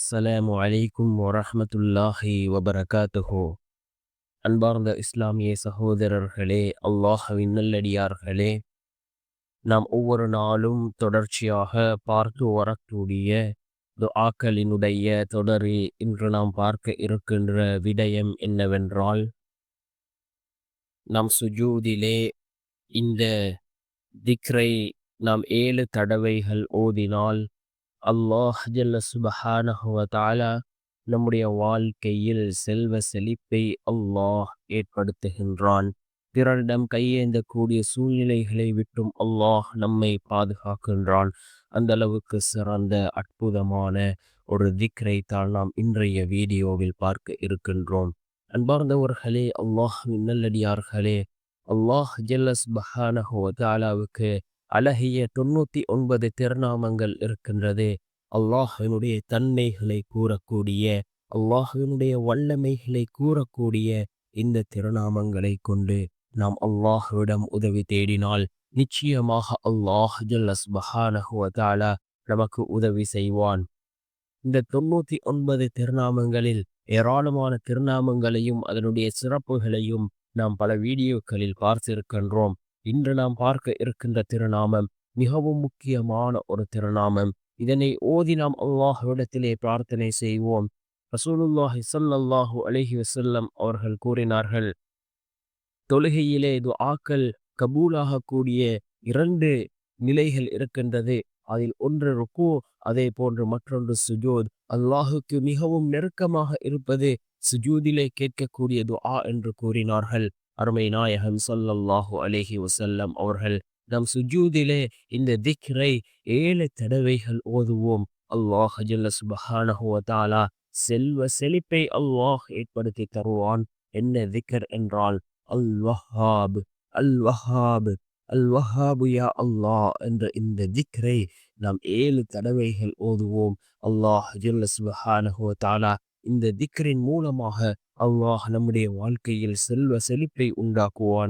அஸ்ஸலாமு அலைக்கும் வரஹ்மத்துல்லாஹி வபரகாத்துஹோ. அன்பார்ந்த இஸ்லாமிய சகோதரர்களே அல்லாஹ்வின் நல்லடியார்களே நாம் ஒவ்வொரு நாளும் தொடர்ச்சியாக பார்த்து வரக்கூடிய துஆக்களினுடைய தொடரில் இன்று நாம் பார்க்க இருக்கின்ற விடயம் என்னவென்றால் நாம் சுஜூதிலே இந்த திக்ரை நாம் ஏழு தடவைகள் ஓதினால் அல்லாஹ் ஜல்ல சுபஹானஹு நம்முடைய வாழ்க்கையில் செல்வ செழிப்பை அல்லாஹ் ஏற்படுத்துகின்றான். பிறரிடம் கையேந்தக்கூடிய சூழ்நிலைகளை விட்டும் அல்லாஹ் நம்மை பாதுகாக்கின்றான். அந்த அளவுக்கு சிறந்த அற்புதமான ஒரு திக்ரை தான் நாம் இன்றைய வீடியோவில் பார்க்க இருக்கின்றோம். அன்பார்ந்தவர்களே அல்லாஹ் நல்லடியார்களே அல்லாஹ் ஜல்லஸ் பஹானஹு தாலாவுக்கு அழகிய தொண்ணூத்தி ஒன்பது திருநாமங்கள் இருக்கின்றது. அல்லாஹினுடைய தன்மைகளை கூறக்கூடிய அல்லாஹினுடைய வல்லமைகளை கூறக்கூடிய இந்த திருநாமங்களை கொண்டு நாம் அல்லாஹுவிடம் உதவி தேடினால் நிச்சயமாக அல்லாஹ் ஜல்லஸ் பஹானஹுவதாலா நமக்கு உதவி செய்வான். இந்த தொண்ணூத்தி ஒன்பது திருநாமங்களில் ஏராளமான திருநாமங்களையும் அதனுடைய சிறப்புகளையும் நாம் பல வீடியோக்களில் பார்த்திருக்கின்றோம். இன்று நாம் பார்க்க இருக்கின்ற திருநாமம் மிகவும் முக்கியமான ஒரு திருநாமம். இதனை ஓதி நாம் அல்லாஹ்விடத்திலே பிரார்த்தனை செய்வோம். ரசூலுல்லாஹி சல்லல்லாஹு அலஹி வசல்லம் அவர்கள் கூறினார்கள் தொழுகையிலே துஆக்கள் கபூலாகக்கூடிய இரண்டு நிலைகள் இருக்கின்றது. அதில் ஒன்று ருக்கு அதே போன்று மற்றொன்று சுஜூத். அல்லாஹுக்கு மிகவும் நெருக்கமாக இருப்பது சுஜூதிலே கேட்கக்கூடிய துஆ என்று கூறினார்கள். அருமை நாயகம் சொல்லல்லாஹு அலேஹி வசல்லம் அவர்கள் நம் சுஜூதிலே இந்த திக்ரை ஏழு தடவைகள் ஓதுவோம். அல்லாஹ் ஜல்ல சுபஹானஹு செல்வ செழிப்பை அல்லாஹ் ஏற்படுத்தி தருவான். என்ன திக்கர் என்றால் அல் வஹாப் அல் வஹாப் அல் வஹாபு யா அல்லாஹ் என்ற இந்த திக்ரை நாம் ஏழு தடவைகள் ஓதுவோம். அல்லாஹ் ஜல்ல சுபஹானஹு இந்த திக்ரின் மூலமாக அல்லாஹ் நம்முடைய வாழ்க்கையில் செல்வ செழிப்பை உண்டாக்குவான்.